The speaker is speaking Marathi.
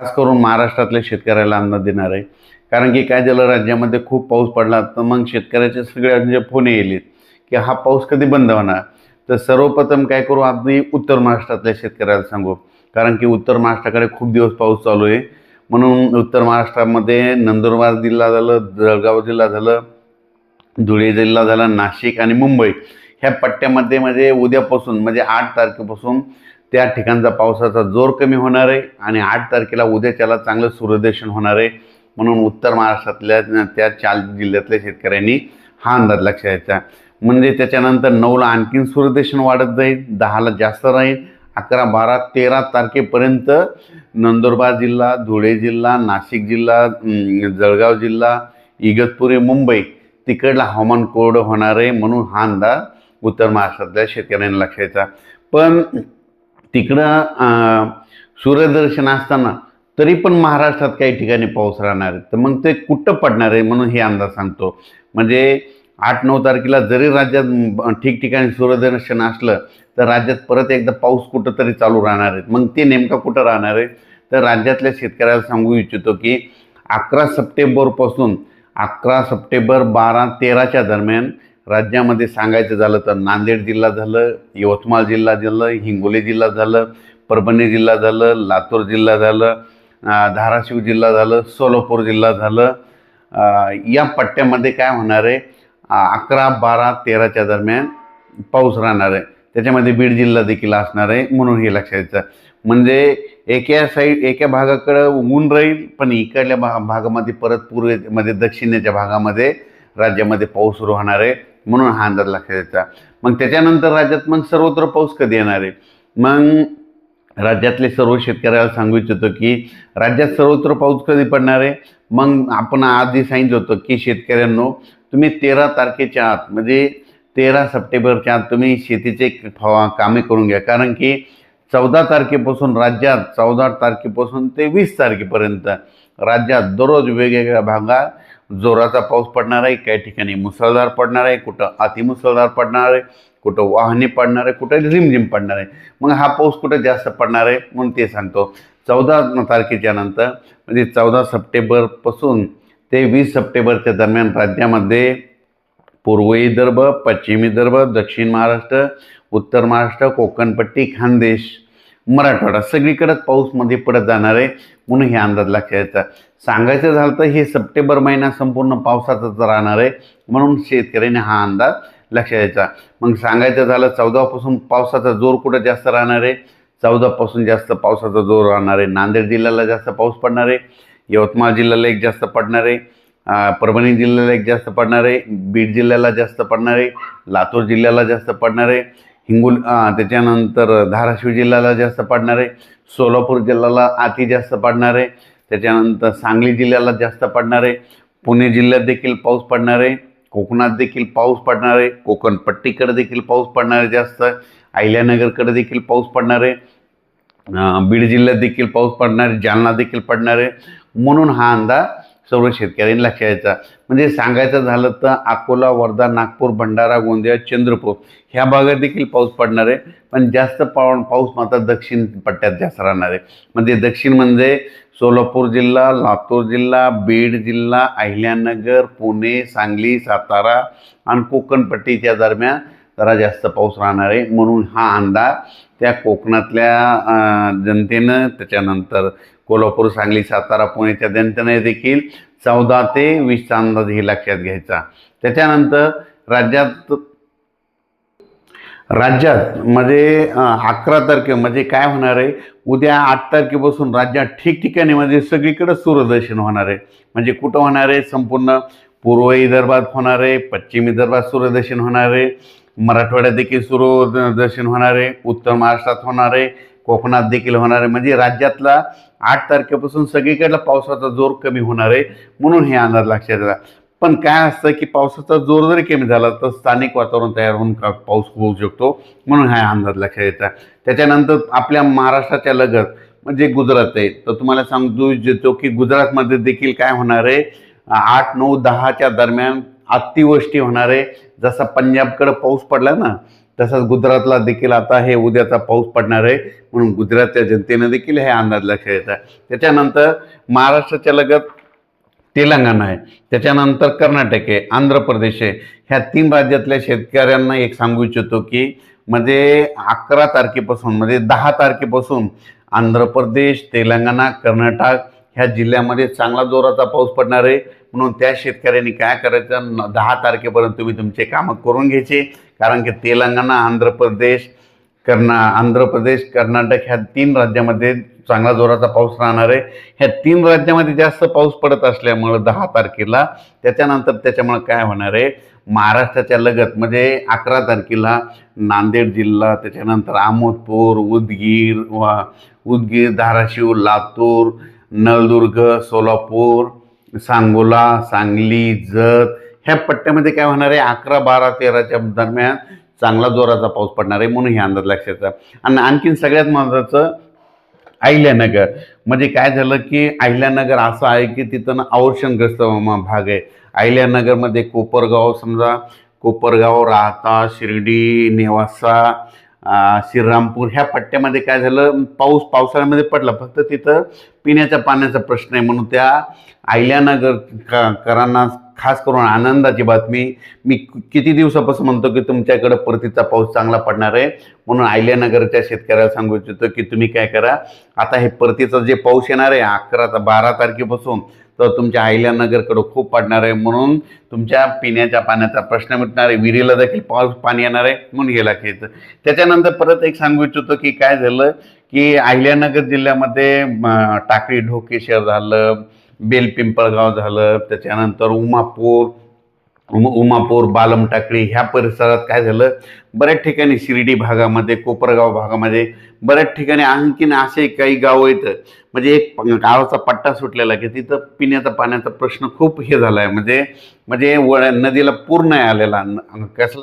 खास करून महाराष्ट्रातल्या शेतकऱ्याला अन्न देणार. आहे कारण की काय झालं राज्यामध्ये खूप पाऊस पडला तर मग शेतकऱ्याचे सगळ्यांचे फोने येलेत की हा पाऊस कधी बंद होणार? तर सर्वप्रथम काय करू आधी उत्तर महाराष्ट्रातल्या शेतकऱ्याला सांगू. कारण की उत्तर महाराष्ट्राकडे खूप दिवस पाऊस चालू आहे. म्हणून उत्तर महाराष्ट्रामध्ये नंदुरबार जिल्हा झालं जळगाव जिल्हा झालं धुळे जिल्हा झाला नाशिक आणि मुंबई. ह्या पट्ट्यामध्ये म्हणजे उद्यापासून म्हणजे आठ तारखेपासून त्या ठिकाणचा पावसाचा जोर कमी होणार आहे आणि आठ तारखेला उद्याच्याला चांगलं सूर्यदर्शन होणार आहे. म्हणून उत्तर महाराष्ट्रातल्या त्या चार जिल्ह्यातल्या शेतकऱ्यांनी हा अंदाज लक्षात घ्यायचा म्हणजे त्याच्यानंतर नऊला आणखीन सूर्यदर्शन वाढत जाईल दहाला जास्त राहील अकरा बारा तेरा तारखेपर्यंत नंदुरबार जिल्हा धुळे जिल्हा नाशिक जिल्हा जळगाव जिल्हा इगतपुरी मुंबई तिकडला हवामान कोरडं होणार आहे. म्हणून हा अंदाज उत्तर महाराष्ट्रातल्या शेतकऱ्यांना लक्षायचा पण तिकडं सूर्यदर्शन असताना तरी पण महाराष्ट्रात काही ठिकाणी पाऊस राहणार आहे. तर मग ते कुठं पडणार आहे म्हणून हे अंदाज सांगतो. म्हणजे आठ नऊ तारखेला जरी राज्यात ठिकठिकाणी सूर्यदर्शन असलं तर राज्यात परत एकदा पाऊस कुठं तरी चालू राहणार आहे. मग ते नेमकं कुठं राहणार आहे? तर राज्यातल्या शेतकऱ्याला सांगू इच्छितो की अकरा सप्टेंबरपासून अकरा सप्टेंबर बारा तेराच्या दरम्यान राज्यामध्ये सांगायचं झालं तर नांदेड जिल्हा झालं यवतमाळ जिल्हा झालं हिंगोली जिल्हा झालं परभणी जिल्हा झालं लातूर जिल्हा झालं धाराशिव जिल्हा झालं सोलापूर जिल्हा झालं. या पट्ट्यामध्ये काय होणार आहे? अकरा बारा तेराच्या दरम्यान पाऊस राहणार आहे. त्याच्यामध्ये बीड जिल्हा देखील असणार आहे म्हणून हे लक्षात घ्यायचं म्हणजे एका साईड एका भागाकडं ऊन राहील पण इकडल्या भा भागामध्ये परत पूर्वेमध्ये दक्षिणेच्या भागामध्ये राज्यामध्ये पाऊस सुरू होणार आहे. म्हणून हा अंदाज लक्षात घ्यायचा मग त्याच्यानंतर राज्यात मग सर्वत्र पाऊस कधी येणार आहे? मग राज्यातले सर्व शेतकऱ्याला सांगू इच्छितो की राज्यात सर्वत्र पाऊस कधी पडणार आहे? मग आपण आधी सांगितलं होतं की शेतकऱ्यांनो तुम्ही तेरा तारखेच्या आत म्हणजे तेरा सप्टेंबरच्या आत तुम्ही शेतीचे फवा कामे करून घ्या. कारण की चौदा तारखेपासून राज्यात चौदा तारखेपासून ते वीस तारखेपर्यंत राज्यात दररोज वेगवेगळ्या भागात जोराचा पाऊस पडणार आहे काही ठिकाणी मुसळधार पडणार आहे कुठं अतिमुसळधार पडणार आहे कुठं वाहने पडणार आहे कुठं रिमझिम पडणार आहे. मग हा पाऊस कुठं जास्त पडणार आहे म्हणून ते सांगतो. चौदा तारखेच्या नंतर म्हणजे चौदा सप्टेंबरपासून ते वीस सप्टेंबरच्या दरम्यान राज्यामध्ये पूर्वी विदर्भ पश्चिम विदर्भ दक्षिण महाराष्ट्र उत्तर महाराष्ट्र कोकणपट्टी खानदेश मराठवाडा. सगळीकडंच पाऊसमध्ये पडत जाणार आहे म्हणून हे अंदाज लक्षात यायचा सांगायचं झालं तर हे सप्टेंबर महिना संपूर्ण पावसाचाच राहणार आहे म्हणून शेतकऱ्याने हा अंदाज लक्षात यायचा मग सांगायचं झालं चौदापासून पावसाचा जोर कुठं जास्त राहणार आहे? चौदापासून जास्त पावसाचा जोर राहणार आहे. नांदेड जिल्ह्याला जास्त पाऊस पडणार आहे. यवतमाळ जिल्ह्याला एक जास्त पडणार आहे. परभणी जिल्ह्याला एक जास्त पडणार आहे. बीड जिल्ह्याला जास्त पडणार आहे. लातूर जिल्ह्याला जास्त पडणार आहे. हिंगोल त्याच्यानंतर धाराशिव जिल्ह्याला जास्त पडणार आहे. सोलापूर जिल्ह्याला अति जास्त पडणार आहे. त्याच्यानंतर सांगली जिल्ह्याला जास्त पडणार आहे. पुणे जिल्ह्यात देखील पाऊस पडणार आहे. कोकणात देखील पाऊस पडणार आहे. कोकण पट्टीकडे देखील पाऊस पडणार आहे जास्त. अहिल्यानगरकडे देखील पाऊस पडणार आहे. बीड जिल्ह्यात देखील पाऊस पडणार आहे. जालना देखील पडणार आहे. म्हणून हा अंदाज सर्व शेतकऱ्यांनी लक्षात म्हणजे सांगायचं झालं तर अकोला वर्धा नागपूर भंडारा गोंदिया चंद्रपूर ह्या भागात देखील पाऊस पडणार आहे. पण जास्त पाव पाऊस मात्र दक्षिण पट्ट्यात जास्त राहणार आहे. म्हणजे दक्षिण म्हणजे सोलापूर जिल्हा लातूर जिल्हा बीड जिल्हा अहिल्यानगर पुणे सांगली सातारा आणि कोकणपट्टीच्या दरम्यान जरा जास्त पाऊस राहणार आहे. म्हणून हा अंदाज त्या कोकणातल्या जनतेनं त्याच्यानंतर कोल्हापूर सांगली सातारा पुणेच्या जनतेने देखील चौदा ते वीसचा अंदाज हे लक्षात घ्यायचा. त्याच्यानंतर राज्यात राज्यात म्हणजे अकरा तारखे म्हणजे काय होणार आहे? उद्या आठ तारखेपासून राज्यात ठिकठिकाणी म्हणजे सगळीकडे सूर्यदर्शन होणार आहे. म्हणजे कुठं होणार आहे? संपूर्ण पूर्व विदर्भात होणार आहे पश्चिम विदर्भात सूर्यदर्शन होणार आहे. मराठवाड्यात देखील सूर्यदर्शन होणार आहे उत्तर महाराष्ट्रात होणार आहे कोकणात देखील होणार आहे म्हणजे राज्यातला आठ तारखेपासून सगळीकडला पावसाचा जोर कमी होणार आहे म्हणून हे अंदाज लक्षात येतात. पण काय असतं की पावसाचा जोर जरी कमी झाला तर स्थानिक वातावरण तयार होऊन का पाऊस होऊ शकतो म्हणून हा अंदाज लक्षात येतात. त्याच्यानंतर आपल्या महाराष्ट्राच्या लगत म्हणजे गुजरात आहे. तर तुम्हाला सांगू इच्छितो की गुजरातमध्ये देखील काय होणार आहे? आठ नऊ दहाच्या दरम्यान अतिवृष्टी होणार आहे. जसा पंजाबकडे पाऊस पडला ना तसंच गुजरातला देखील आता हे उद्याचा पाऊस पडणार आहे. म्हणून गुजरातच्या जनतेनं देखील हे अंदाज लक्षात त्याच्यानंतर महाराष्ट्राच्या लगत तेलंगणा आहे. त्याच्यानंतर कर्नाटक आहे. आंध्र प्रदेश आहे. ह्या तीन राज्यातल्या शेतकऱ्यांना एक सांगू इच्छितो की म्हणजे अकरा तारखेपासून म्हणजे दहा तारखेपासून आंध्र प्रदेश तेलंगणा कर्नाटक ह्या जिल्ह्यामध्ये चांगला जोराचा पाऊस पडणार आहे. म्हणून त्या शेतकऱ्यांनी काय करायचं? दहा तारखेपर्यंत तुम्ही तुमचे कामं करून घ्यायचे. कारण की तेलंगणा आंध्र प्रदेश कर्ना आंध्र प्रदेश कर्नाटक ह्या तीन राज्यामध्ये चांगला जोराचा पाऊस राहणार आहे. ह्या तीन राज्यामध्ये जास्त पाऊस पडत असल्यामुळं दहा तारखेला त्याच्यानंतर त्याच्यामुळं काय होणार आहे? महाराष्ट्राच्या लगत म्हणजे अकरा तारखेला नांदेड जिल्हा त्याच्यानंतर आमोदपूर उदगीर वा उदगीर धाराशिव लातूर नळदुर्ग सोलापूर सांगोला सांगली जत ह्या पट्ट्यामध्ये काय होणार आहे? अकरा बारा तेराच्या दरम्यान चांगला जोराचा पाऊस पडणार आहे म्हणून हे अंदाज लक्षात आणि आणखीन सगळ्यात महत्त्वाचं अहिल्यानगर. म्हणजे काय झालं की अहिल्यानगर असं आहे की तिथं ना औषणग्रस्त भाग आहे. अहिल्यानगरमध्ये कोपरगाव समजा कोपरगाव राहता शिर्डी नेवासा श्रीरामपूर ह्या पट्ट्यामध्ये काय झालं? पाऊस पावसाळ्यामध्ये पडला. फक्त तिथं पिण्याच्या पाण्याचा प्रश्न आहे म्हणून त्या आयल्यानगर का करांना खास करून आनंदाची बातमी. मी किती दिवसापासून म्हणतो की तुमच्याकडं परतीचा पाऊस चांगला पडणार आहे. म्हणून अहिल्यानगरच्या शेतकऱ्याला सांगू इच्छितो की तुम्ही काय करा. आता हे परतीचा जे पाऊस येणार आहे अकरा बारा तारखेपासून तर तुमच्या अहिल्यानगरकडं खूप पडणार आहे म्हणून तुमच्या पिण्याच्या पाण्याचा प्रश्न मिटणार आहे. विहिरीला देखील पाऊस पाणी येणार आहे म्हणून गेला घ्यायचं त्याच्यानंतर परत एक सांगू इच्छितो की काय झालं की अहिल्यानगर जिल्ह्यामध्ये टाकळी ढोकेश्वर झालं बेलपिंपळगाव झालं त्याच्यानंतर उमापूर उमापूर बालम टाकळी ह्या परिसरात काय झालं? बऱ्याच ठिकाणी शिर्डी भागामध्ये कोपरगाव भागामध्ये बऱ्याच ठिकाणी आणखीन असे काही गावं आहेत म्हणजे एक गावाचा पट्टा सुटलेला की तिथं पिण्याचा पाण्याचा प्रश्न खूप हे झाला आहे म्हणजे म्हणजे वळ नदीला पूर नाही आलेला. कसला